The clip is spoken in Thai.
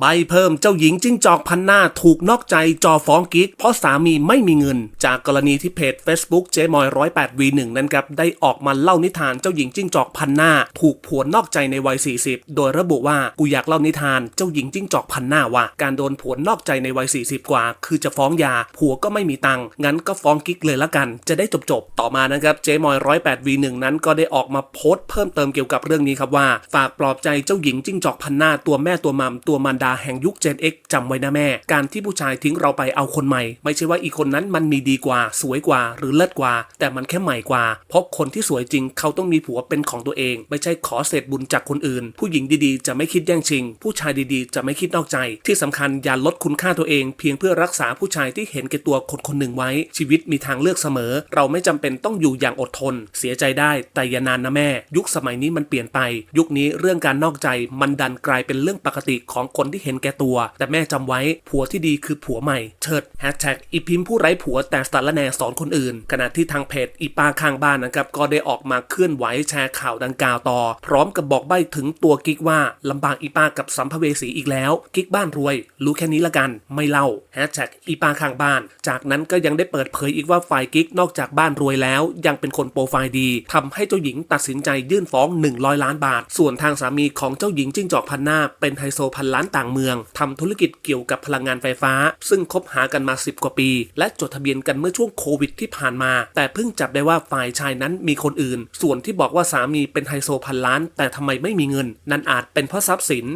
ใบเพิ่มเจ้าหญิงจิ้งจอกพันหน้าถูกนอกใจจอฟ้องกิ๊กเพราะสามีไม่มีเงิน จากกรณีที่เพจ Facebook เจมอย108 V1 นั้นครับได้ออกมาเล่านิทานเจ้าหญิงจิ้งจอกพันหน้า ถูกผัวนอกใจในวัย 40 โดยระบุว่ากูอยากเล่านิทานเจ้าหญิงจิ้งจอกพันหน้าว่า การโดนผัวนอกใจในวัย 40 กว่า คือจะฟ้องยาผัวก็ไม่มีตังค์งั้นก็ฟ้องกิ๊กเลยละกัน จะได้จบๆต่อมานะครับเจมอย108 V1 นั้นก็ได้ออกมาโพสต์เพิ่มเติมเกี่ยวกับเรื่องนี้ครับว่า ฝากปลอบใจเจ้าหญิงจิ้งจอกพันหน้าตัวแม่ตัวมัมตัวมารดาแห่งยุค Gen X จำไว้นะแม่ การที่ผู้ชายทิ้งเราไปเอาคนใหม่ ไม่ใช่ว่าอีกคนนั้นมันมีดีกว่า สวยกว่า หรือเลิศกว่า แต่มันแค่ใหม่กว่า เพราะคนที่สวยจริงเขาต้องมีผัวเป็นของตัวเอง ไม่ใช่ขอเศษบุญจากคนอื่น ผู้หญิงดีๆ จะไม่คิดแย่งชิง ผู้ชายดีๆ จะไม่คิดนอกใจ ที่สำคัญอย่าลดคุณค่าตัวเอง เพียงเพื่อรักษาผู้ชายที่เห็นแก่ตัวคนคนหนึ่งไว้ ชีวิตมีทางเลือกเสมอ เราไม่จำเป็นต้องอยู่อย่างอดทน เสียใจได้แต่อย่านานนะแม่ ยุคสมัยนี้มันเปลี่ยนไป ยุคนี้เรื่องการนอกใจมันดันกลายเป็นเรื่องปกติของคนที่เห็นแก่ตัว แต่แม่จำไว้ผัวที่ดีคือผัวใหม่เชิดแฮชแท็กอีพิมพ์ผู้ไร้ผัวแต่สตาร์ละแนสอนคนอื่น ขณะที่ทางเพจอีปาข้างบ้านนะครับก็ได้ออกมาเคลื่อนไหวแชร์ข่าวดังกล่าวต่อ พร้อมกับบอกใบ้ถึงตัวกิ๊กว่าลำบากอีปากับสัมภเวสีอีกแล้ว กิ๊กบ้านรวย รู้แค่นี้ละกัน ไม่เล่าแฮชแท็กอีปาข้างบ้าน จากนั้นก็ยังได้เปิดเผยอีกว่าฝ่ายกิ๊กนอกจากบ้านรวยแล้ว ยังเป็นคนโปรไฟล์ดีทำให้เจ้าหญิงตัดสินใจยื่นฟ้อง 100 ล้านบาท ส่วนทางสามีของเจ้าหญิงจิ้งจอกพันหน้าเป็นไฮโซพันล้านต่างเมืองทำธุรกิจเกี่ยวกับพลังงานไฟฟ้า ซึ่งคบหากันมา 10 กว่าปี และจดทะเบียนกันเมื่อช่วงโควิดที่ผ่านมา แต่เพิ่งจับได้ว่าฝ่ายชายนั้นมีคนอื่น ส่วนที่บอกว่าสามีเป็นไฮโซพันล้าน แต่ทำไมไม่มีเงิน นั่นอาจเป็นเพราะทรัพย์สิน